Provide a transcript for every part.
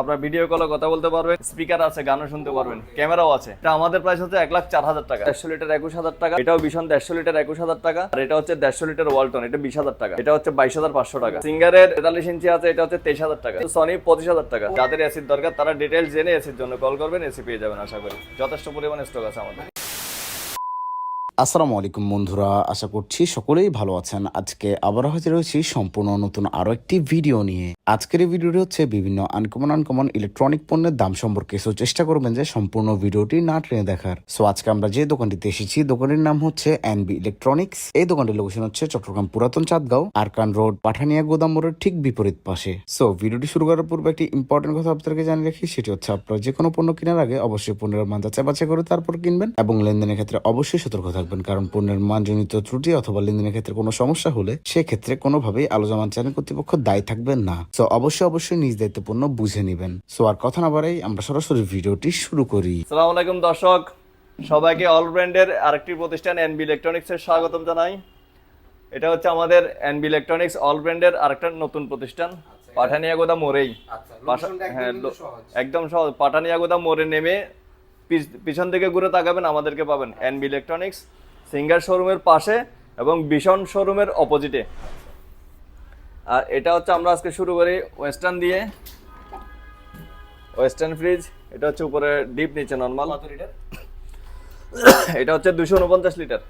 আপনার ভিডিও কলে কথা বলতে পারবেন স্পিকার আছে, গানও শুনতে পারবেন ক্যামেরাও আছে। এটা আমাদের প্রাইস হচ্ছে এক লাখ চার হাজার টাকা। দেড়শো লিটার একুশ হাজার টাকা। এটাও ভীষণ দেড়শো লিটার একুশ হাজার টাকা। আর এটা হচ্ছে দেড়শো লিটার ওয়ালটন এটা বিশ হাজার টাকা। এটা হচ্ছে বাইশ হাজার পাঁচশো টাকা। সিঙ্গারের তেতাল্লিশ ইঞ্চি আছে, এটা হচ্ছে তেইশ হাজার টাকা। সনি পঁচিশ হাজার টাকা। যাদের এসির দরকার, তারা ডিটেলস জেনে এসির জন্য কল করবেন এসি পেয়ে যাবেন, আশা করি। যথেষ্ট পরিমাণে স্টক আছে আমাদের। আসসালামু আলাইকুম বন্ধুরা, আশা করছি সকলেই ভালো আছেন। আজকে আবারও হাজির হয়েছি সম্পূর্ণ নতুন আরও একটি ভিডিও নিয়ে। আজকের এই ভিডিওটি হচ্ছে বিভিন্ন আনকমন আনকমন ইলেকট্রনিক পণ্যের দাম সম্পর্কে। সো চেষ্টা করবেন যে সম্পূর্ণ ভিডিওটি না টেনে দেখার। সো আজকে আমরা যে দোকানটিতে এসেছি, দোকানের নাম হচ্ছে এনবি ইলেকট্রনিক্স এই দোকানটির লোকেশন হচ্ছে চট্টগ্রাম পুরাতন চাঁদগাঁও, আরকান রোড, পাঠানিয়া গোদাম মোড়ের ঠিক বিপরীত পাশে। সো ভিডিওটি শুরু করার পূর্বে একটি ইম্পর্টেন্ট কথা আপনাদেরকে জানিয়ে রাখি, সেটি হচ্ছে আপনারা যে কোনো পণ্য কেনার আগে অবশ্যই পণ্যের মান যাচাই বাছাই করে তারপর কিনবেন এবং লেনদেনের ক্ষেত্রে অবশ্যই সতর্ক কারণ পণ্যের মানজনিত ত্রুটি অথবা লেনদেনের ক্ষেত্রে কোনো সমস্যা হলে সেক্ষেত্রে কোনোভাবেই আলোচনা চ্যানেল কর্তৃপক্ষ দায়ী থাকবেন না। সো অবশ্যই অবশ্যই নিজ দায়িত্ব পণ্য বুঝে নেবেন। সো আর কথা না বাড়াই আমরা সরাসরি ভিডিওটি শুরু করি। সালাম আলাইকুম দর্শক সবাইকে অল ব্র্যান্ডের আরেকটি প্রতিষ্ঠান এনবি ইলেকট্রনিক্সের স্বাগতম জানাই। এটা হচ্ছে আমাদের এনবি ইলেকট্রনিক্স অল ব্র্যান্ডের আরেকটা নতুন প্রতিষ্ঠান পাঠানিয়াগোদা মোড়েই। পাশা- হ্যাঁ একদম সহজ। পাঠানিয়াগোদা মোড়ে নেমে পিছ- পিছন থেকে ঘুরে তাকাবেন আমাদেরকে পাবেন এনবি ইলেকট্রনিক্স সিঙ্গার শোরুমের পাশে এবং ভীষণ শোরুমের অপোজিটে। আর এটা হচ্ছে আমরা আজকে শুরু করি ওয়েস্টার্ন দিয়ে। ওয়েস্টার্ন ফ্রিজ এটা হচ্ছে উপরে ডিপ নিচে নর্মাল। এটা হচ্ছে দুশো উনপঞ্চাশ লিটার।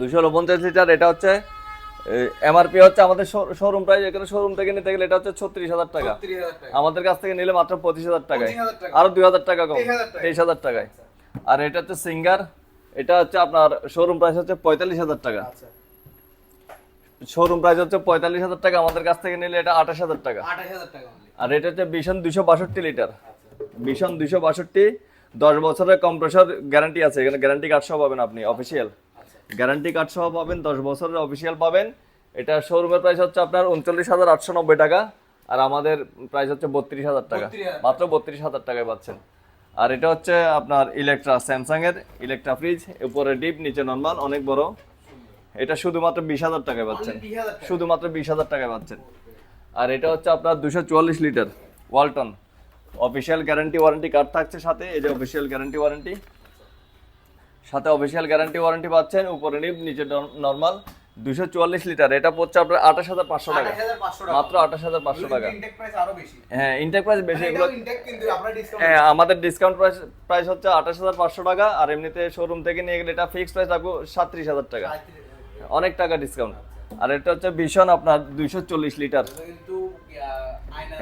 দুশো উনপঞ্চাশ লিটার এটা হচ্ছে এমআরপি হচ্ছে আমাদের শোরুম প্রাইস এখানে শোরুম থেকে নিতে গেলে এটা হচ্ছে ছত্রিশ হাজার টাকা। আমাদের কাছ থেকে নিলে মাত্র পঁচিশ হাজার টাকায়। আরও দুই হাজার টাকা কম। তেইশ হাজার টাকায়। আর এটা হচ্ছে সিঙ্গার এটা হচ্ছে আপনার শোরুম প্রাইস হচ্ছে পঁয়তাল্লিশ হাজার টাকা। আচ্ছা। শোরুম প্রাইস হচ্ছে পঁয়তাল্লিশ হাজার টাকা আমাদের কাছ থেকে নিলে এটা আঠাশ হাজার টাকা। আর এটা হচ্ছে ভীষণ দুশো বাষট্টি লিটার ভীষণ দুশো বাষট্টি দশ বছরের কম্প্রেসর গ্যারান্টি আছে। এখানে গ্যারান্টি কার্ড সহ পাবেন আপনি অফিসিয়াল গ্যারান্টি কার্ড সহ পাবেন দশ বছরের অফিসিয়াল পাবেন। এটা শোরুমের প্রাইস হচ্ছে আপনার উনচল্লিশ হাজার আটশো নব্বই টাকা। আর আমাদের প্রাইস হচ্ছে বত্রিশ হাজার টাকা। মাত্র বত্রিশ হাজার টাকায় পাচ্ছেন। আর এটা হচ্ছে আপনার ইলেকট্রা স্যামসাং এর ইলেকট্রা ফ্রিজ উপরে ডিপ নিচে নর্মাল অনেক বড়। এটা শুধুমাত্র বিশ হাজার টাকায় পাচ্ছেন। শুধুমাত্র বিশ হাজার টাকায় পাচ্ছেন। আর এটা হচ্ছে আপনার দুশো চুয়াল্লিশ litre Walton official guarantee warranty card থাকছে সাথে এই যে অফিসিয়াল গ্যারান্টি ওয়ারেন্টি সাথে অফিসিয়াল গ্যারান্টি ওয়ারেন্টি পাচ্ছেন উপরে নিপ নিচে নর্মাল দুশো চুয়াল্লিশ লিটার এটা পড়ছে আপনার আঠাশ হাজার পাঁচশো টাকা। মাত্র আঠাশ হাজার পাঁচশো টাকা। হ্যাঁ ইনটেক প্রাইস বেশি এগুলো হ্যাঁ আমাদের ডিসকাউন্ট প্রাইস প্রাইস হচ্ছে আঠাশ হাজার পাঁচশো টাকা আর এমনিতে শোরুম থেকে নিয়ে গেলে এটা ফিক্স প্রাইস থাকবে সাতত্রিশ হাজার টাকা। অনেক টাকা ডিসকাউন্ট আর এটা হচ্ছে ভীষণ আপনার দুইশো চল্লিশ লিটার।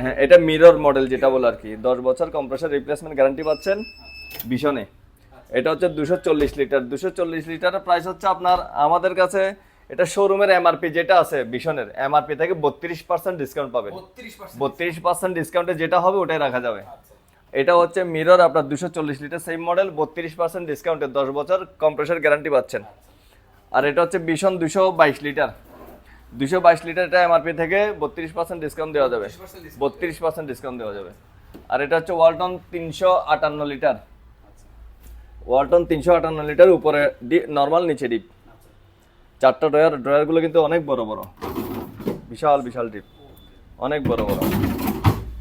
হ্যাঁ এটা মিরর মডেল যেটা বলে আর কি। দশ বছর কম্প্রেসর রিপ্লেসমেন্ট গ্যারান্টি পাচ্ছেন ভীষণে এটা হচ্ছে দুশো চল্লিশ লিটার। দুশো চল্লিশ লিটারের প্রাইস হচ্ছে আপনার আমাদের কাছে এটা শোরুমের এমআরপি যেটা আছে ভীষণের এমআরপি থেকে বত্রিশ পার্সেন্ট ডিসকাউন্ট পাবেন। বত্রিশ পার্সেন্ট ডিসকাউন্টে যেটা হবে ওটাই রাখা যাবে। এটা হচ্ছে মিরর আপনার দুশো চল্লিশ লিটার সেম মডেল বত্রিশ পার্সেন্ট ডিসকাউন্টে দশ বছর কম্প্রেসর গ্যারান্টি পাচ্ছেন। আর এটা হচ্ছে ভীষণ দুশো বাইশ লিটার দুশো বাইশ লিটার এটা এমআরপি থেকে বত্রিশ পার্সেন্ট ডিসকাউন্ট দেওয়া যাবে। বত্রিশ পার্সেন্ট ডিসকাউন্ট দেওয়া যাবে। আর এটা হচ্ছে ওয়ালটন তিনশো আটান্ন লিটার ওয়ালটন তিনশো আটান্ন লিটার উপরে নর্মাল নিচে ডিপ চারটা ড্রয়ার ড্রয়ারগুলো কিন্তু অনেক বড় বড়। বিশাল বিশাল ডিপ অনেক বড় বড়।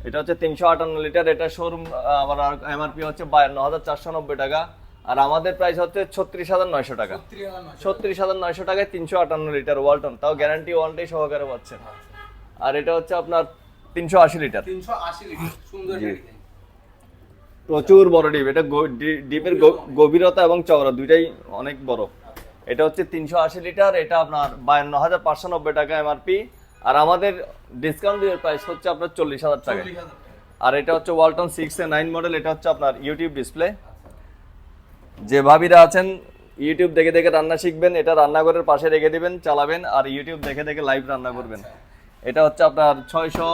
এটা হচ্ছে তিনশো আটান্ন লিটার। এটা শোরুম আবার এমআরপি হচ্ছে বায়ান্ন হাজার চারশো নব্বই টাকা। আর আমাদের প্রাইস হচ্ছে ছত্রিশ হাজার নয়শো টাকা। ছত্রিশ হাজার নয়শো টাকায় তিনশো আটান্ন লিটার ওয়ালটন তাও গ্যারান্টি ওয়ারেন্টি সহকারে পাচ্ছেন আর এটা হচ্ছে আপনার তিনশো আশি লিটার। প্রচুর বড় ডিপ এটা ডিপের গভীরতা এবং চওড়া দুইটাই অনেক বড়। এটা হচ্ছে তিনশো আশি লিটার এটা আপনার বায়ান্ন হাজার পাঁচশো নব্বই টাকা এমআরপি আর আমাদের ডিসকাউন্ট দিয়ে প্রাইস হচ্ছে আপনার চল্লিশ হাজার টাকা। আর এটা হচ্ছে Walton six A nine model এটা হচ্ছে আপনার ইউটিউব ডিসপ্লে যে ভাবিরা আছেন ইউটিউব দেখে দেখে রান্না শিখবেন এটা রান্নাঘরের পাশে রেখে দেবেন চালাবেন আর ইউটিউব দেখে দেখে লাইভ রান্না করবেন। এটা হচ্ছে আপনার ছয়শো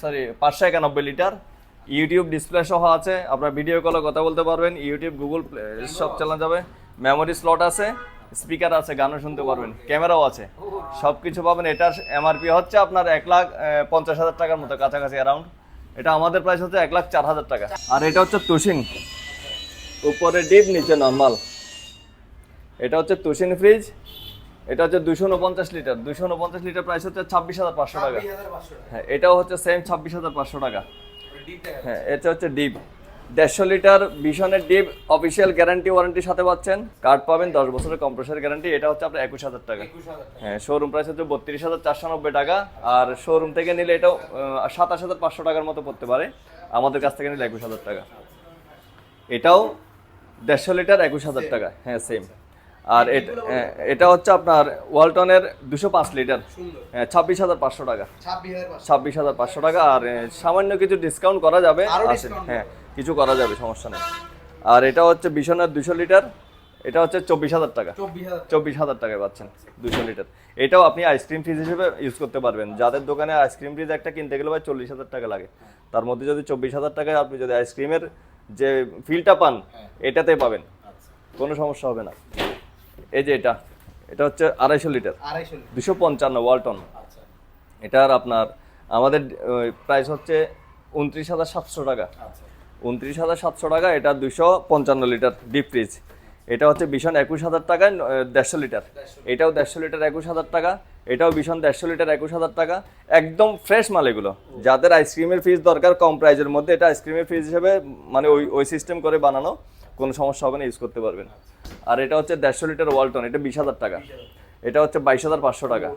সরি পাঁচশো একানব্বই লিটার। ইউটিউব ডিসপ্লে সহ আছে আপনার ভিডিও কলে কথা বলতে পারবেন ইউটিউব গুগল সব চালানো যাবে। মেমোরি স্লট আছে স্পিকার আছে গানও শুনতে পারবেন ক্যামেরাও আছে। সব কিছু পাবেন এটার এমআরপি হচ্ছে আপনার এক লাখ পঞ্চাশ হাজার টাকার মতো কাছাকাছি অ্যারাউন্ড এটা আমাদের প্রাইস হচ্ছে এক লাখ চার হাজার টাকা। আর এটা হচ্ছে তুশিং উপরে ডিপ নিচে নর্মাল এটা হচ্ছে তুষিন ফ্রিজ এটা হচ্ছে দুশো উনপঞ্চাশ লিটার দুশো উনপঞ্চাশ লিটার প্রাইস হচ্ছে ছাব্বিশ হাজার পাঁচশো টাকা। হ্যাঁ এটাও হচ্ছে সেম ছাব্বিশ হাজার পাঁচশো টাকা। হ্যাঁ এটা হচ্ছে ডিপ দেড়শো লিটার ভীষণের ডিপ অফিসিয়াল গ্যারান্টি ওয়ারেন্টির সাথে পাচ্ছেন। কার্ড পাবেন দশ বছরের কম্প্রেসার গ্যারান্টি এটা হচ্ছে আপনার একুশ হাজার টাকা। হ্যাঁ শোরুম প্রাইস হচ্ছে বত্রিশ হাজার চারশো নব্বই টাকা। আর শোরুম থেকে নিলে এটাও সাতাশ হাজার পাঁচশো টাকার মতো পড়তে পারে। আমাদের কাছ থেকে নিলে একুশ হাজার টাকা। এটাও দেড়শো লিটার একুশ হাজার টাকা। হ্যাঁ সেম আর এটা হ্যাঁ, এটা হচ্ছে আপনার ওয়ালটনের দুশো পাঁচ লিটার। হ্যাঁ ছাব্বিশ হাজার পাঁচশো টাকা। ছাব্বিশ হাজার পাঁচশো। টাকা। আর সামান্য কিছু ডিসকাউন্ট করা যাবে। হ্যাঁ। কিছু করা যাবে সমস্যা নেই। আর এটা হচ্ছে বিশনের দুশো লিটার এটা হচ্ছে চব্বিশ হাজার টাকা। চব্বিশ হাজার। টাকায় পাচ্ছেন দুশো লিটার। এটাও আপনি আইসক্রিম ফ্রিজ হিসেবে ইউজ করতে পারবেন। যাদের দোকানে আইসক্রিম ফ্রিজ একটা কিনতে গেলে ভাই চল্লিশ হাজার টাকা লাগে। তার মধ্যে যদি চব্বিশ হাজার টাকায় আপনি যদি আইসক্রিমের যে ফিলটা পান এটাতে পাবেন। আচ্ছা। কোনো সমস্যা হবে না। এই যে এটা এটা হচ্ছে আড়াইশো লিটার। দুশো পঞ্চান্ন ওয়ালটন। আচ্ছা। এটার আপনার আমাদের প্রাইস হচ্ছে উনত্রিশ হাজার সাতশো টাকা। আচ্ছা। উনত্রিশ হাজার সাতশো টাকা এটা দুশো পঞ্চান্ন লিটার ডিপ ফ্রিজ এটা হচ্ছে ভীষণ একুশ হাজার টাকা দেড়শো লিটার। এটাও দেড়শো লিটার একুশ হাজার টাকা এটাও ভীষণ দেড়শো লিটার একুশ হাজার টাকা। একদম ফ্রেশ মাল এগুলো। যাদের আইসক্রিমের ফ্রিজ দরকার কম প্রাইজের মধ্যে এটা আইসক্রিমের ফ্রিজ হিসেবে মানে ওই ওই সিস্টেম করে বানানো কোনো সমস্যা হবে না ইউজ করতে পারবেন। আর এটা হচ্ছে দেড়শো লিটার ওয়ালটন এটা বিশ হাজার টাকা। এটা হচ্ছে বাইশ হাজার পাঁচশো টাকা।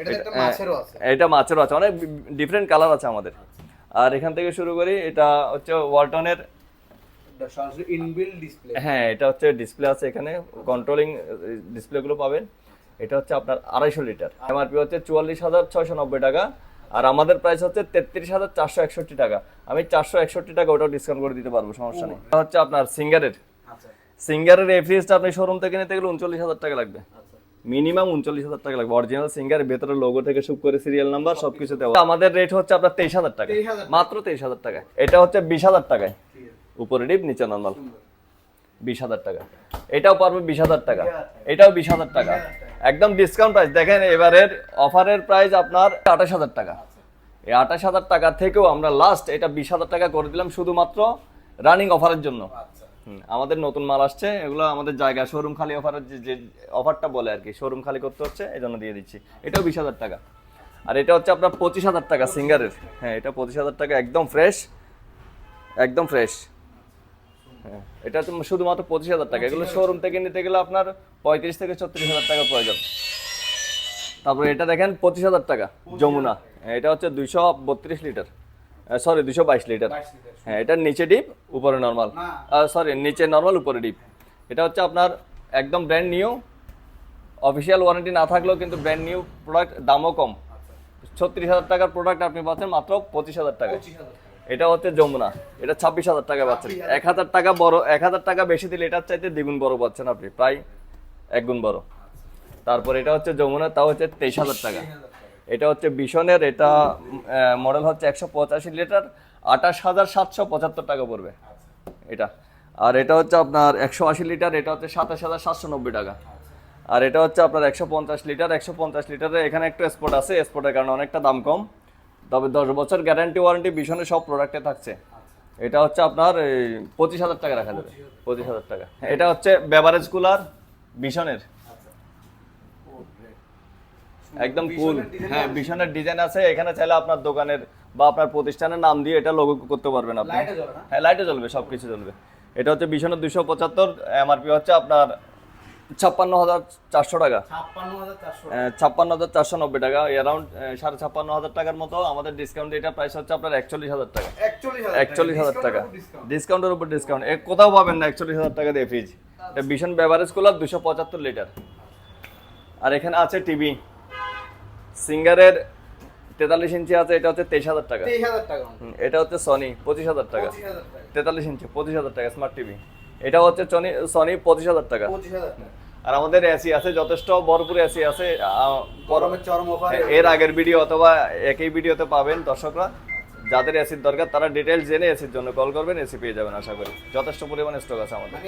এটা আছে। এটা মাছেরও আছে অনেক ডিফারেন্ট কালার আছে আমাদের। আর এখান থেকে শুরু করি এটা হচ্ছে ওয়ালটনের ইনবিল্ড ডিসপ্লে হ্যাঁ এটা হচ্ছে ডিসপ্লে আছে এখানে কন্ট্রোলিং ডিসপ্লেগুলো পাবেন। এটা হচ্ছে আপনার আড়াইশো লিটার। এমআরপি হচ্ছে চুয়াল্লিশ হাজার ছয়শো নব্বই টাকা আর আমাদের প্রাইস হচ্ছে তেত্রিশ হাজার চারশো একষট্টি টাকা। আমি চারশো একষট্টি টাকা ওটাও ডিসকাউন্ট করে দিতে পারব সমস্যা নেই। এটা হচ্ছে আপনার সিঙ্গারের। আচ্ছা। সিঙ্গারের এই ফ্রিজটা আপনি শোরুম থেকে নিতে গেলে উনচল্লিশ হাজার টাকা লাগবে। আচ্ছা। মিনিমাম উনচল্লিশ হাজার টাকা লাগবে। অরিজিনাল সিঙ্গার ভেতরে লোগো থেকে শুট করে সিরিয়াল নাম্বার সবকিছু দেওয়া। আমাদের রেট হচ্ছে আপনার তেইশ হাজার টাকা। মাত্র তেইশ হাজার টাকা। এটা হচ্ছে বিশ হাজার টাকায়। উপরে ডিপ নিচে নর্মাল বিশ হাজার টাকা। এটাও পারবে বিশ হাজার টাকা। এটাও বিশ হাজার টাকা। একদম ডিসকাউন্ট প্রাইস দেখেন এবারের অফারের প্রাইস আপনার আঠাশ হাজার টাকা। এই আঠাশ হাজার টাকা থেকেও আমরা লাস্ট এটা বিশ হাজার টাকা করে দিলাম শুধুমাত্র রানিং অফারের জন্য। আমাদের নতুন মাল আসছে এগুলো আমাদের জায়গা শোরুম খালি অফারের যে অফারটা বলে আর কি শোরুম খালি করতে হচ্ছে এই জন্য দিয়ে দিচ্ছি। এটাও বিশ হাজার টাকা। আর এটা হচ্ছে আপনার পঁচিশ হাজার টাকা সিঙ্গারের। হ্যাঁ এটা পঁচিশ হাজার টাকা একদম ফ্রেশ একদম ফ্রেশ হ্যাঁ এটা তো শুধুমাত্র পঁচিশ হাজার টাকা। এগুলো শোরুম থেকে নিতে গেলে আপনার পঁয়ত্রিশ থেকে ছত্রিশ হাজার টাকা প্রয়োজন। তারপরে এটা দেখেন পঁচিশ হাজার টাকা যমুনা। এটা হচ্ছে দুইশো বত্রিশ লিটার। সরি দুশো বাইশ লিটার। হ্যাঁ এটার নিচে ডিপ উপরে নর্মাল। সরি নিচে নর্মাল উপরে ডিপ। এটা হচ্ছে আপনার একদম ব্র্যান্ড নিউ অফিসিয়াল ওয়ারেন্টি না থাকলেও কিন্তু ব্র্যান্ড নিউ প্রোডাক্ট দামও কম। ছত্রিশ হাজার টাকার প্রোডাক্ট আপনি পাচ্ছেন মাত্র পঁচিশ হাজার টাকায় হাজার। এটা হচ্ছে যমুনা। এটা ছাব্বিশ হাজার টাকা পাচ্ছেন। এক হাজার টাকা বড় এক হাজার টাকা বেশি দিলে এটার চাইতে দ্বিগুণ বড় পাচ্ছেন আপনি প্রায় এক গুণ বড়। তারপর এটা হচ্ছে যমুনা তাও হচ্ছে তেইশ হাজার টাকা। এটা হচ্ছে বিশনের এটা মডেল হচ্ছে একশো পঁচাশি লিটার। আঠাশ হাজার সাতশো পঁচাত্তর টাকা পড়বে। এটা। আর এটা হচ্ছে আপনার একশো আশি লিটার, এটা হচ্ছে সাতাশ হাজার সাতশো নব্বই টাকা। আর এটা হচ্ছে আপনার একশো পঞ্চাশ লিটার, একশো পঞ্চাশ লিটারে এখানে একটু স্পট আছে, স্পটের কারণে অনেকটা দাম কম। তবে দশ বছর গ্যারান্টি, ওয়ারেন্টি ভীষণে সব প্রোডাক্টে থাকছে। এটা হচ্ছে আপনার পঁচিশ হাজার টাকা রাখা যাবে, পঁচিশ হাজার টাকা। এটা হচ্ছে বেভারেজ কুলার ভীষণের একদম কুল হ্যাঁ ভীষণের ডিজাইন আছে। এখানে চাইলে আপনার দোকানের বা আপনার প্রতিষ্ঠানের নাম দিয়ে এটা লোগো করতে পারবেন আপনি। হ্যাঁ লাইটে জ্বলবে সব কিছু জ্বলবে। এটা হচ্ছে ভীষণের দুশো পঁচাত্তর এমআরপি হচ্ছে আপনার ছাপ্পান্ন হাজার চারশো টাকা। ছাপ্পান্ন হাজার চারশো নব্বই টাকা। অ্যারাউন্ড সাড়ে ছাপ্পান্ন হাজার টাকার মতো আমাদের ডিসকাউন্ট এটা প্রাইস হচ্ছে আপনার একচল্লিশ হাজার টাকা। একচল্লিশ হাজার টাকা। ডিসকাউন্টের উপর ডিসকাউন্ট এ কোথাও পাবেন না একচল্লিশ হাজার টাকা দিয়ে ফ্রিজ এটা ভীষণ বেভারেজ কুলার দুশো পঁচাত্তর লিটার আর এখানে আছে টিভি সিঙ্গারের তেতাল্লিশ ইঞ্চি আছে এটা হচ্ছে তেইশ হাজার টাকা। এটা হচ্ছে সনি পঁচিশ হাজার টাকা। তেতাল্লিশ ইঞ্চি পঁচিশ হাজার টাকা স্মার্ট টিভি এটা হচ্ছে সনি সনি পঁচিশ হাজার টাকা। আর আমাদের এসি আছে যথেষ্ট ভরপুর এসি আছে আহ, গরমের চরম এর আগের ভিডিও অথবা একই ভিডিওতে পাবেন দর্শকরা। যাদের এসির দরকার তারা ডিটেলস জেনে এসির জন্য কল করবেন এসি পেয়ে যাবেন আশা করি। যথেষ্ট পরিমাণে স্টক আছে আমাদের।